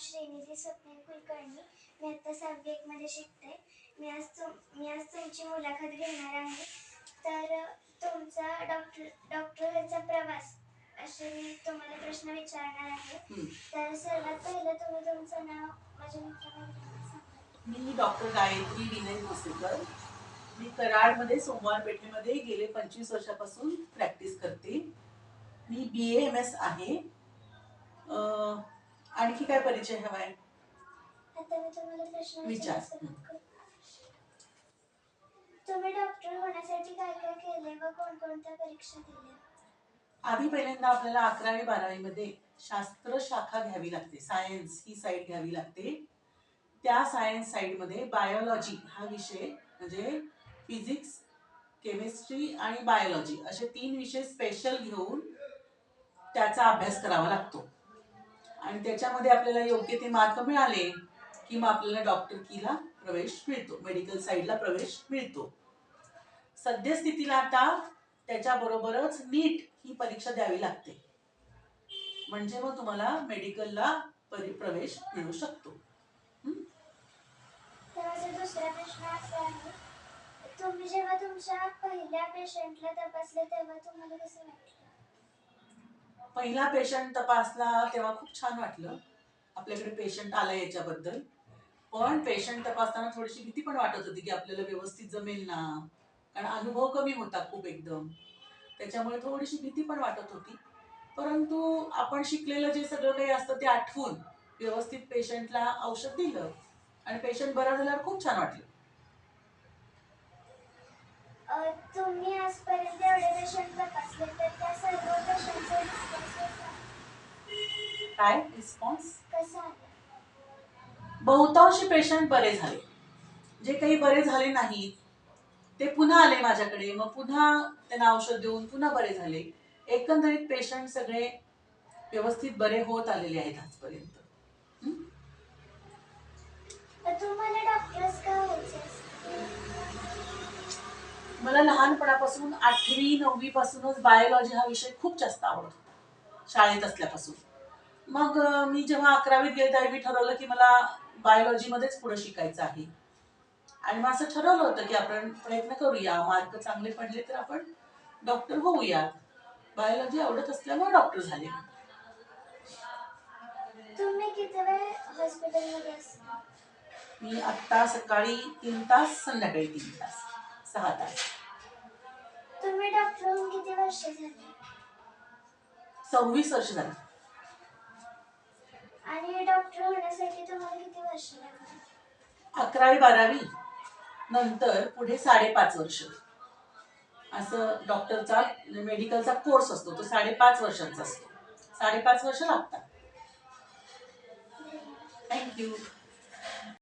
श्रीनिधी स्वप्नील कुलकर्णी मी आता सहावी एकमध्ये शिकते. मी आज तुम मी आज तुमची मुलाखत घेणार आहे. तर तुमचा डॉक्टर डॉक्टरचा प्रवास असे मी तुम्हाला प्रश्न विचारणार आहे. तर सर्वात पहिलं तुम्ही तुमचं नाव माझ्या मित्रांना सांगा. मी डॉक्टर गायत्री विनय भोसेकर मी कराडमध्ये सोमवार पेठेमध्ये गेले पंचवीस वर्षापासून प्रॅक्टिस करते. मी बी एम एस आहे. आणखी काय परिचय हवाय? आता मी तुम्हाला प्रश्न विचार. तुम्ही डॉक्टर होण्यासाठी काय काय केले व कोणकोणत्या परीक्षा दिल्या? आधी पहिल्यांदा आपल्याला अकरावी बारावीमध्ये शास्त्र शाखा घ्यावी लागते. सायन्स ही साईड घ्यावी लागते. त्या सायन्स साईडमध्ये बायोलॉजी हा विषय म्हणजे फिजिक्स केमिस्ट्री आणि बायोलॉजी असे तीन विषय स्पेशल घेऊन त्याचा अभ्यास करावा लागतो. आणि त्याच्यामध्ये आपल्याला योग्य ते मार्क मिळाले की मग आपल्याला डॉक्टर कीला प्रवेश मिळतो. मेडिकल साईडला प्रवेश मिळतो. सद्यस्थितीला आता त्याच्याबरोबरच नीट ही परीक्षा द्यावी लागते. म्हणजे मग तुम्हाला मेडिकलला परी प्रवेश मिळू शकतो. दुसरा प्रश्न असा आहे. तुम्ही जेव्हा तुमच्या पहिल्या पेशंटला तपासले तेव्हा तुम्हाला कसं वाटलं? पहिला पेशंट तपासला तेव्हा खूप छान वाटलं. आपल्याकडे पेशंट आला याच्याबद्दल. पण पेशंट तपासताना थोडीशी भीती पण वाटत होती की आपल्याला व्यवस्थित जमेल ना? कारण अनुभव कमी होता खूप एकदम. त्याच्यामुळे थोडीशी भीती पण वाटत होती. परंतु आपण शिकलेलं जे सगळं काही असतं ते आठवून व्यवस्थित पेशंटला औषध दिलं. आणि पेशंट बरा झाल्यावर खूप छान वाटलं. काय? रिस्पॉन्स बहुतांशी पेशंट बरे झाले. जे काही बरे झाले नाहीत ते पुन्हा आले माझ्याकडे. मग पुन्हा त्यांना औषध देऊन पुन्हा बरे झाले. एकंदरीत पेशंट सगळे व्यवस्थित बरे होत आलेले आहेत आजपर्यंत. मला लहानपणापासून आठवी नववी पासूनच बायोलॉजी हा विषय खूप जास्त आवडत. होता शाळेत असल्यापासून. मग मी जेव्हा अकरावीत गेले त्यावेळी मी ठरवलं की मला बायोलॉजीमध्येच पुढे शिकायचं आहे. आणि मग असं ठरवलं होतं की आपण प्रयत्न करूया मार्क चांगले पडले तर आपण डॉक्टर होऊया. बायोलॉजी आवडत असल्यामुळे डॉक्टर झाले. मी आत्ता सकाळी तीन तास संध्याकाळी तीन तास सहा तास. तुम्ही डॉक्टर किती वर्ष झाली? सव्वीस वर्ष झाली आणि तुम्हाला किती वर्ष लागली अकरावी बारावी नंतर पुढे साडेपाच वर्ष. असं डॉक्टरचा मेडिकलचा कोर्स असतो तो साडेपाच वर्षांचा असतो. साडेपाच वर्ष लागतात. थँक्यू